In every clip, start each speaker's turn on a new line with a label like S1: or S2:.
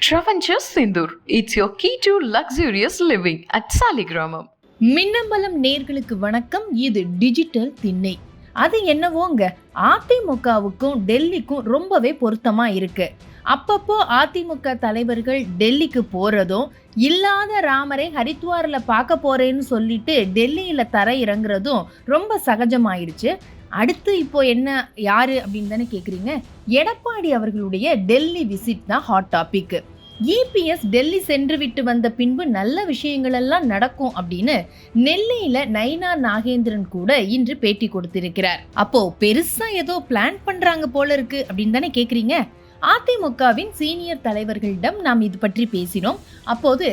S1: Travancore Sindur. It's your key to luxurious living at Saligramam.
S2: Minnambalam நேர்களுக்கு வணக்கம் இது digital திண்ணை அது என்னவோங்க அதிமுகவுக்கும் டெல்லிக்கும் ரொம்பவே பொருத்தமாக இருக்கு அப்பப்போ அதிமுக தலைவர்கள் டெல்லிக்கு போகிறதும் இல்லாத ராமரை ஹரித்வாரில் பார்க்க போறேன்னு சொல்லிட்டு டெல்லியில் தர இறங்குறதும் ரொம்ப சகஜமாயிடுச்சு அடுத்து இப்போ என்ன யாரு அப்படின்னு தானே கேட்குறீங்க எடப்பாடி அவர்களுடைய டெல்லி விசிட் தான் ஹாட் டாபிக் இபிஎஸ் டெல்லி சென்று விட்டு வந்த பின்பு நல்ல விஷயங்கள் எல்லாம் நடக்கும் அப்படின்னு நெல்லையில நைனா நாகேந்திரன் கூட இன்று பேட்டி கொடுத்திருக்கிறார். அப்போ பெருசா ஏதோ பிளான் பண்றாங்க போல இருக்கு அப்படின்னு தானே கேக்குறீங்க? அதிமுகவின் சீனியர் தலைவர்களிடம் நாம் இது பற்றி பேசினோம். அப்போது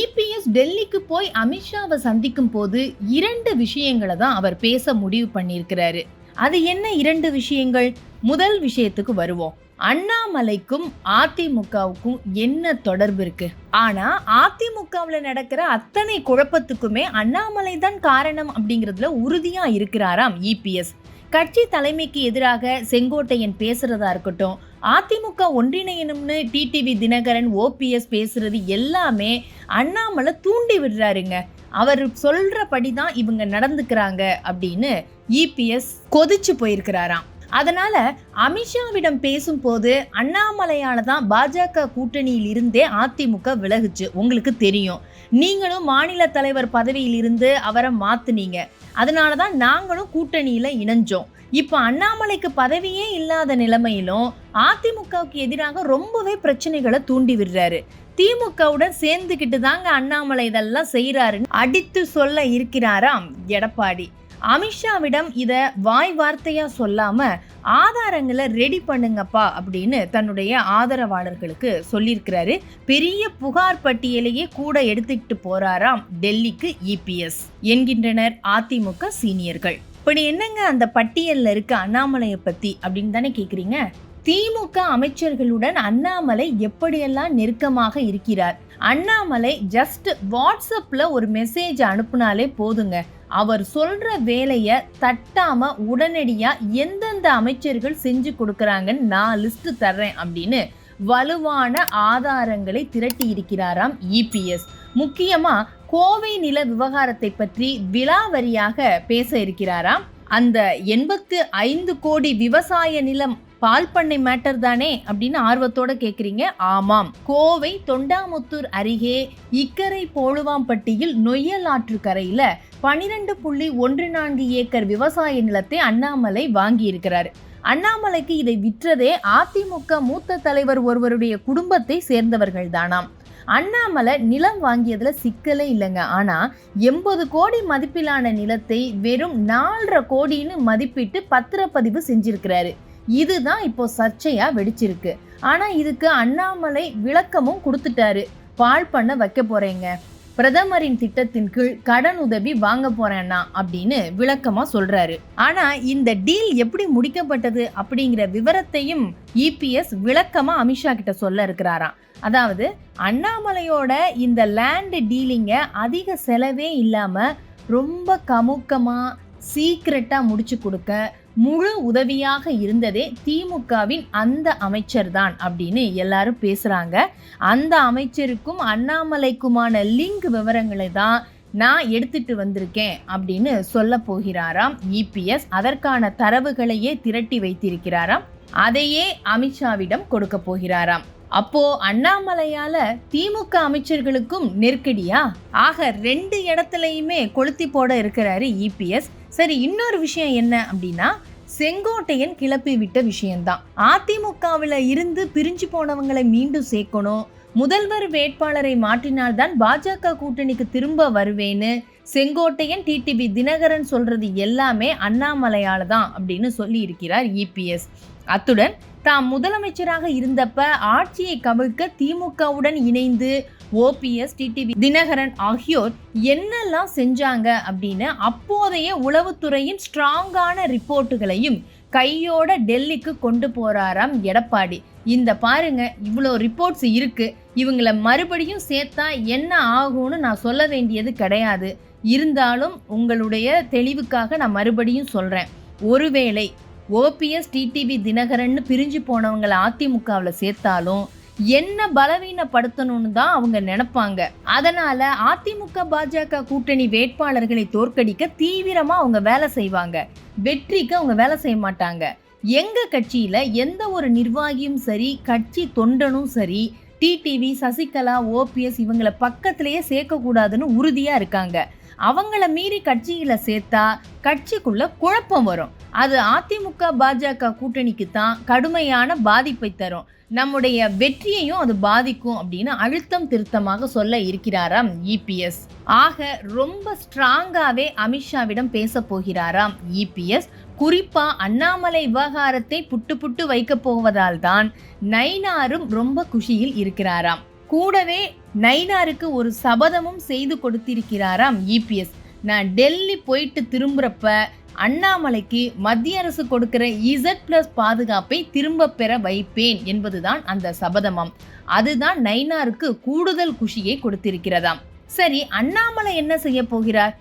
S2: இபிஎஸ் டெல்லிக்கு போய் அமித்ஷாவை சந்திக்கும் போது இரண்டு விஷயங்களை தான் அவர் பேச முடிவு பண்ணியிருக்கிறாரு. அது என்ன இரண்டு விஷயங்கள்? முதல் விஷயத்துக்கு வருவோம். அண்ணாமலைக்கும் அதிமுகவுக்கும் என்ன தொடர்பு இருக்கு? ஆனா அதிமுகவில் நடக்கிற அத்தனை குழப்பத்துக்குமே அண்ணாமலை தான் காரணம் அப்படிங்கிறதுல உறுதியா இருக்கிறாராம் இபிஎஸ் கட்சி தலைமைக்கு எதிராக செங்கோட்டையன் பேசுறதா இருக்கட்டும் அதிமுக ஒன்றிணையணும்னு டிடிவி தினகரன் ஓபிஎஸ் பேசுறது எல்லாமே அண்ணாமலை தூண்டி விடுறாருங்க. அவர் சொல்றபடி தான் இவங்க நடந்துக்கிறாங்க அப்படின்னு இபிஎஸ் கொதிச்சு போயிருக்கிறாராம். அதனால அமித்ஷாவிடம் பேசும்போது அண்ணாமலையால தான் பாஜக கூட்டணியில் இருந்தே அதிமுக விலகுச்சு. உங்களுக்கு தெரியும். நீங்களும் மாநில தலைவர் பதவியில் இருந்து அவரை மாத்துனீங்க. அதனால தான் நாங்களும் கூட்டணியில் இணைஞ்சோம். இப்போ அண்ணாமலைக்கு பதவியே இல்லாத நிலைமையிலும் அதிமுகவுக்கு எதிராக ரொம்பவே பிரச்சனைகளை தூண்டி விடுறாரு. திமுகவுடன் சேர்ந்துக்கிட்டு தாங்க அண்ணாமலை இதெல்லாம் செய்கிறாருன்னு அடித்து சொல்ல இருக்கிறாராம் எடப்பாடி. அமித்ஷாவிடம் இதை வாய் வார்த்தையாக சொல்லாமல் ஆதாரங்களை ரெடி பண்ணுங்கப்பா அப்படின்னு தன்னுடைய ஆதரவாளர்களுக்கு சொல்லியிருக்கிறாரு. பெரிய புகார் பட்டியலையே கூட எடுத்துக்கிட்டு போறாராம் டெல்லிக்கு இபிஎஸ் என்கின்றனர் அதிமுக சீனியர்கள். அப்படி என்னங்க அந்த பட்டியலில் இருக்க அண்ணாமலையை பற்றி அப்படின்னு தானே கேட்குறீங்க திமுக அமைச்சர்களுடன் அண்ணாமலை எப்படியெல்லாம் நெருக்கமாக இருக்கிறார்? அண்ணாமலை ஜஸ்ட் வாட்ஸ்அப்பில் ஒரு மெசேஜ் அனுப்புனாலே போதுங்க. அவர் சொல்ற வேலையை தட்டாம உடனடியா எந்தெந்த அமைச்சர்கள் செஞ்சு கொடுக்கறாங்கன்னு நான் லிஸ்ட் தர்றேன் அப்படின்னு வலுவான ஆதாரங்களை திரட்டி இருக்கிறாராம் இபிஎஸ் முக்கியமா கோவை நில விவகாரத்தை பற்றி விலாவரியாக பேச இருக்கிறாராம். அந்த எண்பத்து ஐந்து கோடி விவசாய நிலம் பால் பண்ணை மேட்டர் தானே அப்படின்னு ஆர்வத்தோட கேக்குறீங்க. ஆமாம் கோவை தொண்டாமுத்தூர் அருகே இக்கரை போழுவாம்பட்டியில் நொய்யல் ஆற்று கரையில பனிரெண்டு புள்ளி ஒன்று நான்கு ஏக்கர் விவசாய நிலத்தை அண்ணாமலை வாங்கியிருக்கிறார். அண்ணாமலைக்கு இதை விற்றதே அதிமுக மூத்த தலைவர் ஒருவருடைய குடும்பத்தை சேர்ந்தவர்கள் தானாம் அண்ணாமலை நிலம் வாங்கியதில் சிக்கலே இல்லைங்க. ஆனால் எண்பது கோடி மதிப்பிலான நிலத்தை வெறும் நாலரை கோடின்னு மதிப்பிட்டு பத்திரப்பதிவு செஞ்சிருக்கிறாரு. இதுதான் இப்போ சர்ச்சையாக வெடிச்சிருக்கு. ஆனால் இதுக்கு அண்ணாமலை விளக்கமும் கொடுத்துட்டாரு. பால் பண்ண வைக்க போறேங்க. பிரதமரின் திட்டத்தின் கீழ் கடன் உதவி வாங்க போறேன்னா அப்படின்னு விளக்கமா சொல்றாரு. ஆனா இந்த டீல் எப்படி முடிக்கப்பட்டது அப்படிங்கிற விவரத்தையும் இபிஎஸ் விளக்கமா அமித்ஷா கிட்ட சொல்ல இருக்கிறாராம். அதாவது அண்ணாமலையோட இந்த லேண்டு டீலிங்க அதிக செலவே இல்லாம ரொம்ப கமுக்கமா சீக்கிரட்டாக முடிச்சு கொடுக்க முழு உதவியாக இருந்ததே திமுகவின் அந்த அமைச்சர் தான் அப்படின்னு எல்லாரும் பேசுகிறாங்க அந்த அமைச்சருக்கும் அண்ணாமலைக்குமான லிங்க் விவரங்களை தான் நான் எடுத்துட்டு வந்திருக்கேன் அப்படின்னு சொல்ல போகிறாராம் இபிஎஸ் அதற்கான தரவுகளையே திரட்டி வைத்திருக்கிறாராம். அதையே அமித்ஷாவிடம் கொடுக்க போகிறாராம். அப்போ அண்ணாமலையால திமுக அமைச்சர்களுக்கும் நெருக்கடியா? ஆக ரெண்டு இடத்துலயுமே கொளுத்தி போட இருக்கிறாரு இபிஎஸ் சரி இன்னொரு விஷயம் என்ன அப்படின்னா செங்கோட்டையன் கிளப்பி விட்ட விஷயம்தான். அதிமுகவில் இருந்து பிரிஞ்சு போனவங்களை மீண்டும் சேர்க்கணும். முதல்வர் வேட்பாளரை மாற்றினால்தான் பாஜக கூட்டணிக்கு திரும்ப வருவேன்னு செங்கோட்டையன் டிடிபி தினகரன் சொல்றது எல்லாமே அண்ணாமலையால தான் அப்படின்னு சொல்லி இருக்கிறார் இபிஎஸ் அத்துடன் தாம் முதலமைச்சராக இருந்தப்ப ஆட்சியை கவிழ்க்க திமுகவுடன் இணைந்து ஓபிஎஸ் டிடிவி தினகரன் ஆகியோர் என்னெல்லாம் செஞ்சாங்க அப்படின்னு அப்போதைய உளவுத்துறையின் ஸ்ட்ராங்கான ரிப்போர்ட்டுகளையும் கையோட டெல்லிக்கு கொண்டு போறாராம் எடப்பாடி. இந்த பாருங்க இவ்வளோ ரிப்போர்ட்ஸ் இருக்கு. இவங்கள மறுபடியும் சேர்த்தா என்ன ஆகும்னு நான் சொல்ல வேண்டியது கிடையாது. இருந்தாலும் உங்களுடைய தெளிவுக்காக நான் மறுபடியும் சொல்றேன். ஒருவேளை ஓபிஎஸ் டிடிவி தினகரன் பிரிஞ்சு போனவங்களை அதிமுகவில் சேர்த்தாலும் என்ன பலவீனப்படுத்தணும்னு தான் அவங்க நினைப்பாங்க. அதனால அதிமுக பாஜக கூட்டணி வேட்பாளர்களை தோற்கடிக்க தீவிரமா அவங்க வேலை செய்வாங்க. வெற்றிக்கு அவங்க வேலை செய்ய மாட்டாங்க. எங்க கட்சியில எந்த ஒரு நிர்வாகியும் சரி கட்சி தொண்டனும் சரி டிடிவி சசிகலா ஓபிஎஸ் இவங்களை பக்கத்திலேயே சேர்க்கக்கூடாதுன்னு உறுதியா இருக்காங்க. அவங்கள மீறி கட்சியில் சேர்த்தா கட்சிக்குள்ள குழப்பம் வரும். அது அதிமுக பாஜக கூட்டணிக்கு தான் கடுமையான பாதிப்பை தரும். நம்முடைய வெற்றியையும் அது பாதிக்கும் அப்படின்னு அழுத்தம் திருத்தமாக சொல்ல இருக்கிறாராம் இபிஎஸ் ஆக ரொம்ப ஸ்ட்ராங்காகவே அமித்ஷாவிடம் பேச போகிறாராம் இபிஎஸ் குறிப்பா அண்ணாமலை விவகாரத்தை புட்டு புட்டு வைக்க போவதால் தான் நைனாரும் ரொம்ப குஷியில் இருக்கிறாராம். கூடவே நைனாருக்கு ஒரு சபதமும் செய்து கொடுத்திருக்கிறாராம் இபிஎஸ் நான் டெல்லி போயிட்டு திரும்புறப்ப அண்ணாமலைக்கு மத்திய அரசு கொடுக்கிற இசட் பிளஸ் பாதுகாப்பை திரும்ப பெற வைப்பேன் என்பதுதான் அந்த சபதமாம். அதுதான் நைனாருக்கு கூடுதல் குஷியை கொடுத்திருக்கிறதாம். சரி அண்ணாமலை என்ன செய்ய போகிறார்?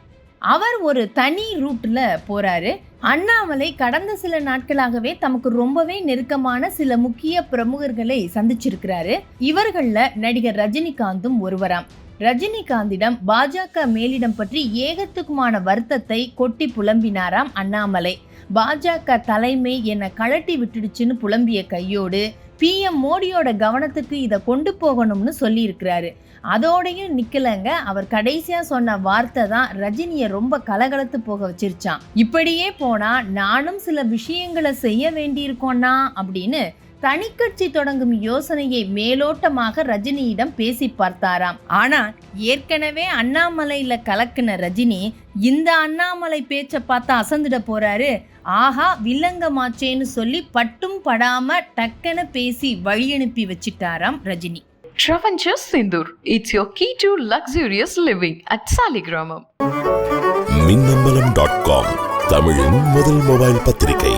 S2: அவர் ஒரு தனி ரூட்டில் போகிறாரு அண்ணாமலை கடந்த சில நாட்களாகவே தமக்கு ரொம்பவே நெருக்கமான சில முக்கிய பிரமுகர்களை சந்திச்சிருக்கிறாரு. இவர்கள்ல நடிகர் ரஜினிகாந்தும் ஒருவராம். ரஜினிகாந்திடம் பாஜக மேலிடம் பற்றி ஏகத்துக்குமான வருத்தத்தை கொட்டி புலம்பினாராம் அண்ணாமலை. பாஜக தலைமை என்னை கழட்டி விட்டுடுச்சுன்னு புலம்பிய கையோடு பிஎம் மோடியோட கவனத்துக்கு இதை கொண்டு போகணும்னு சொல்லியிருக்கிறாரு. அதோடையும் நிக்கலங்க அவர் கடைசியா சொன்ன வார்த்தை தான் ரஜினியை ரொம்ப கலகலத்து போக வச்சிருச்சான் இப்படியே போனா நானும் சில விஷயங்களை செய்ய வேண்டியிருக்கோன்னா அப்படின்னு தனிக்கட்சி தொடங்கும் யோசனையை மேலோட்டமாக ரஜினியிடம் பேசி பார்த்தாராம் ஆனா ஏற்கனவே அண்ணாமலையில கலக்குன ரஜினி இந்த அண்ணாமலை பேச்ச பார்த்தா அசந்துட போறாரு ஆஹா வில்லங்கமாச்சேன்னு சொல்லி பட்டும் படாம டக்குன்னு பேசி வழி அனுப்பி வச்சிட்டாராம் Rajini
S1: Travancore Sindur. It's your key to luxurious living at Saligramam.
S3: Minnambalam dot com தமிழின் முதல் மொபைல் பத்திரிகை